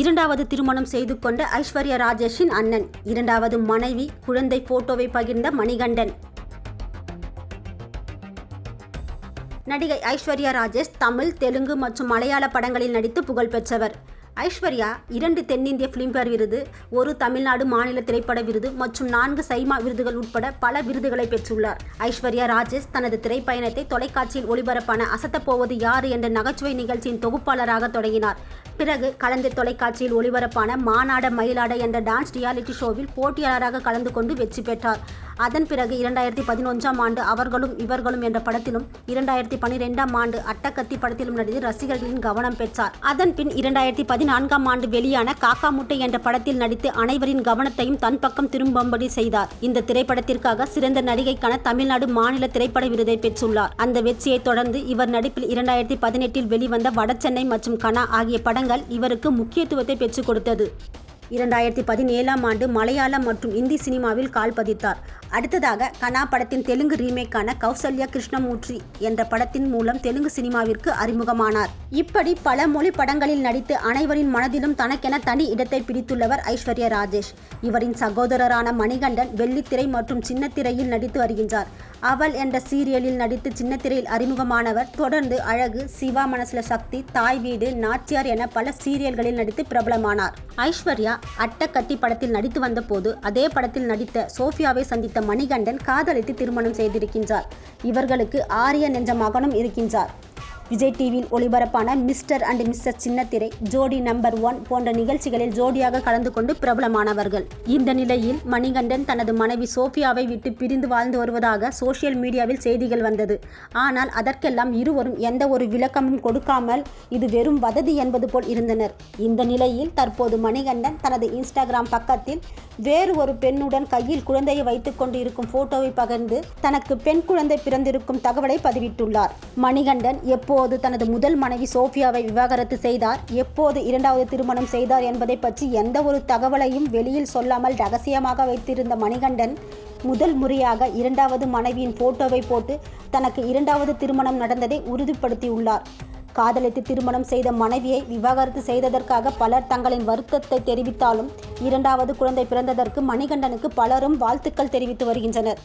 இரண்டாவது திருமணம் செய்து கொண்ட ஐஸ்வர்யா ராஜேஷின் அண்ணன். இரண்டாவது மனைவி குழந்தை போட்டோவை பகிர்ந்த மணிகண்டன். நடிகை ஐஸ்வர்யா ராஜேஷ் தமிழ் தெலுங்கு மற்றும் மலையாள படங்களில் நடித்து புகழ் பெற்றவர். ஐஸ்வர்யா இரண்டு தென்னிந்திய பிலிம்பேர் விருது ஒரு தமிழ்நாடு மாநில திரைப்பட விருது மற்றும் நான்கு சைமா விருதுகள் உட்பட பல விருதுகளை பெற்றுள்ளார். ஐஸ்வர்யா ராஜேஷ் தனது திரைப்பயணத்தை தொலைக்காட்சியில் ஒளிபரப்பான அசத்தப்போவது யாரு என்ற நகைச்சுவை நிகழ்ச்சியின் தொகுப்பாளராக தொடங்கினார். பிறகு கலந்து தொலைக்காட்சியில் ஒளிபரப்பான மாநாட மயிலாட என்ற டான்ஸ் ரியாலிட்டி ஷோவில் போட்டியாளராக கலந்து கொண்டு வெற்றி பெற்றார். அதன் பிறகு இரண்டாயிரத்தி பதினொன்றாம் ஆண்டு அவர்களும் இவர்களும் என்ற படத்திலும் இரண்டாயிரத்தி பனிரெண்டாம் ஆண்டு அட்டக்கத்தி படத்திலும் நடித்து ரசிகர்களின் கவனம் பெற்றார். அதன் பின் இரண்டாயிரத்தி பதினான்காம் ஆண்டு வெளியான காக்கா முட்டை என்ற படத்தில் நடித்து அனைவரின் கவனத்தையும் தன் பக்கம் திரும்பும்படி செய்தார். இந்த திரைப்படத்திற்காக சிறந்த நடிகைக்கான தமிழ்நாடு மாநில திரைப்பட விருதை பெற்றுள்ளார். அந்த வெற்றியை தொடர்ந்து இவர் நடிப்பில் இரண்டாயிரத்தி பதினெட்டில் வெளிவந்த வடசென்னை மற்றும் கனா ஆகிய படங்கள் இவருக்கு முக்கியத்துவத்தை பெற்றுக் கொடுத்தது. இரண்டாயிரத்தி பதினேழாம் ஆண்டு மலையாளம் மற்றும் இந்தி சினிமாவில் கால் பதித்தார். அடுத்ததாக கனா படத்தின் தெலுங்கு ரீமேக்கான கௌசல்யா கிருஷ்ணமூர்த்தி என்ற படத்தின் மூலம் தெலுங்கு சினிமாவிற்கு அறிமுகமானார். இப்படி பல மொழி படங்களில் நடித்து அனைவரின் மனதிலும் தனக்கென தனி இடத்தை பிடித்துள்ளவர் ஐஸ்வர்யா ராஜேஷ். இவரின் சகோதரரான மணிகண்டன் வெள்ளித்திரை மற்றும் சின்னத்திரையில் நடித்து வருகின்றார். அவள் என்ற சீரியலில் நடித்து சின்னத்திரையில் அறிமுகமானவர். தொடர்ந்து அழகு சிவா மனசுல சக்தி தாய் வீடு நாச்சியார் என பல சீரியல்களில் நடித்து பிரபலமானார். ஐஸ்வர்யா அட்டக்கத்தி படத்தில் நடித்து வந்தபோது அதே படத்தில் நடித்த சோஃபியாவை நடித்த மணிகண்டன் காதலித்து திருமணம் செய்திருக்கின்றார். இவர்களுக்கு ஆரிய நெஞ்ச மகனும் இருக்கின்றார். விஜய் டிவியில் ஒளிபரப்பான மிஸ்டர் அண்ட் மிஸ்டர் சின்னத்திரை ஜோடி நம்பர் ஒன் போன்ற நிகழ்ச்சிகளில் ஜோடியாக கலந்து கொண்டு பிரபலமானவர்கள். இந்த நிலையில் மணிகண்டன் தனது மனைவி சோஃபியாவை விட்டு பிரிந்து வாழ்ந்து வருவதாக சோஷியல் மீடியாவில் செய்திகள் வந்தது. ஆனால் அதற்கெல்லாம் இருவரும் எந்த ஒரு விளக்கமும் கொடுக்காமல் இது வெறும் வததி என்பது போல் இருந்தனர். இந்த நிலையில் தற்போது மணிகண்டன் தனது இன்ஸ்டாகிராம் பக்கத்தில் வேறு ஒரு பெண்ணுடன் கையில் குழந்தையை வைத்துக்கொண்டு இருக்கும் போட்டோவை பகிர்ந்து தனக்கு பெண் குழந்தை பிறந்திருக்கும் தகவலை பதிவிட்டுள்ளார். மணிகண்டன் எப்போது தனது முதல் மனைவி சோஃபியாவை விவாகரத்து செய்தார். எப்போது இரண்டாவது திருமணம் செய்தார் என்பதை பற்றி எந்த ஒரு தகவலையும் வெளியில் சொல்லாமல் ரகசியமாக வைத்திருந்த மணிகண்டன் முதல் முறையாக இரண்டாவது மனைவியின் போட்டோவை போட்டு தனக்கு இரண்டாவது திருமணம் நடந்ததை உறுதிப்படுத்தியுள்ளார். காதலித்து திருமணம் செய்த மனைவியை விவாகரத்து செய்ததற்காக பலர் தங்களின் வருத்தத்தை தெரிவித்தாலும் இரண்டாவது குழந்தை பிறந்ததற்கு மணிகண்டனுக்கு பலரும் வாழ்த்துக்கள் தெரிவித்து வருகின்றனர்.